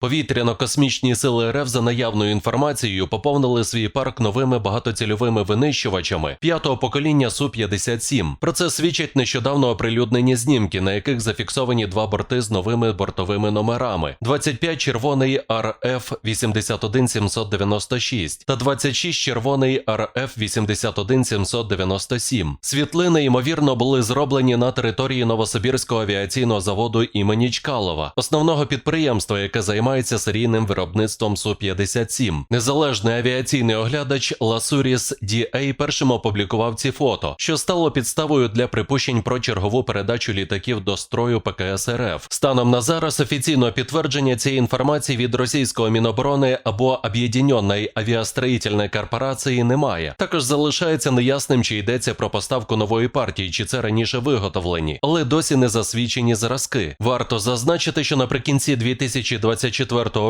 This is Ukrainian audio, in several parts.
Повітряно-космічні сили РФ за наявною інформацією поповнили свій парк новими багатоцільовими винищувачами п'ятого покоління Су-57. Про це свідчать нещодавно оприлюднені знімки, на яких зафіксовані два борти з новими бортовими номерами: 25 червоний РФ 81796 та 26 червоний РФ 81797. Світлини ймовірно були зроблені на території Новосибірського авіаційного заводу імені Чкалова, основного підприємства, яке займається серійним виробництвом Су-57. Незалежний авіаційний оглядач Ласуріс DA першим опублікував ці фото, що стало підставою для припущень про чергову передачу літаків до строю ПКС РФ. Станом на зараз офіційного підтвердження цієї інформації від російського Міноборони або Об'єднаної авіастроїтельної корпорації немає. Також залишається неясним, чи йдеться про поставку нової партії, чи це раніше виготовлені, але досі не засвідчені зразки. Варто зазначити, що наприкінці 2024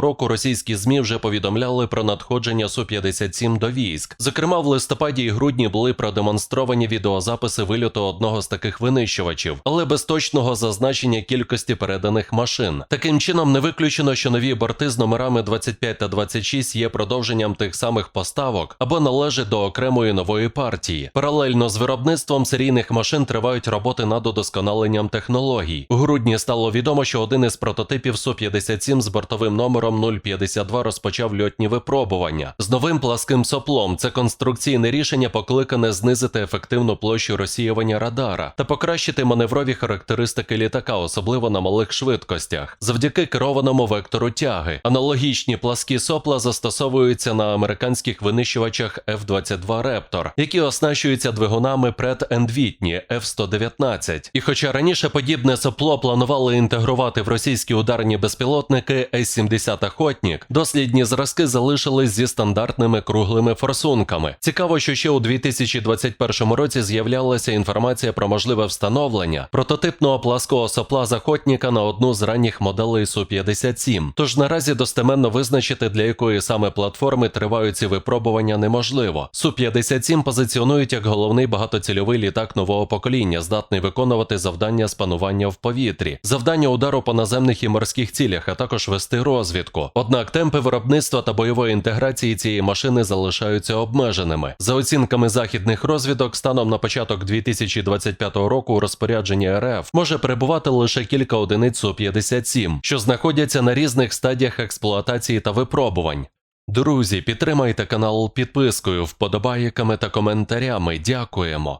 року російські змі вже повідомляли про надходження Су-57 до військ. Зокрема, в листопаді і грудні були продемонстровані відеозаписи вильоту одного з таких винищувачів, але без точного зазначення кількості переданих машин. Таким чином, не виключено, що нові борти з номерами 25 та 26 є продовженням тих самих поставок або належать до окремої нової партії. Паралельно з виробництвом серійних машин тривають роботи над удосконаленням технологій. У грудні стало відомо, що один із прототипів Су-57 з бортовим номером 052 розпочав льотні випробування з новим пласким соплом. Це конструкційне рішення покликане знизити ефективну площу розсіювання радара та покращити маневрові характеристики літака, особливо на малих швидкостях, завдяки керованому вектору тяги. Аналогічні пласкі сопла застосовуються на американських винищувачах F-22 Raptor, які оснащуються двигунами Whitney F-119. І хоча раніше подібне сопло планували інтегрувати в російські ударні безпілотники С-70 Охотник, дослідні зразки залишились зі стандартними круглими форсунками. Цікаво, що ще у 2021 році з'являлася інформація про можливе встановлення прототипного плаского сопла з Охотника на одну з ранніх моделей Су-57. Тож наразі достеменно визначити, для якої саме платформи тривають ці випробування неможливо. Су-57 позиціонують як головний багатоцільовий літак нового покоління, здатний виконувати завдання з панування в повітрі, завдання удару по наземних і морських цілях, а також вести розвідку. Однак темпи виробництва та бойової інтеграції цієї машини залишаються обмеженими. За оцінками західних розвідок, станом на початок 2025 року у розпорядженні РФ може перебувати лише кілька одиниць Су-57, що знаходяться на різних стадіях експлуатації та випробувань. Друзі, підтримайте канал підпискою, вподобайками та коментарями. Дякуємо.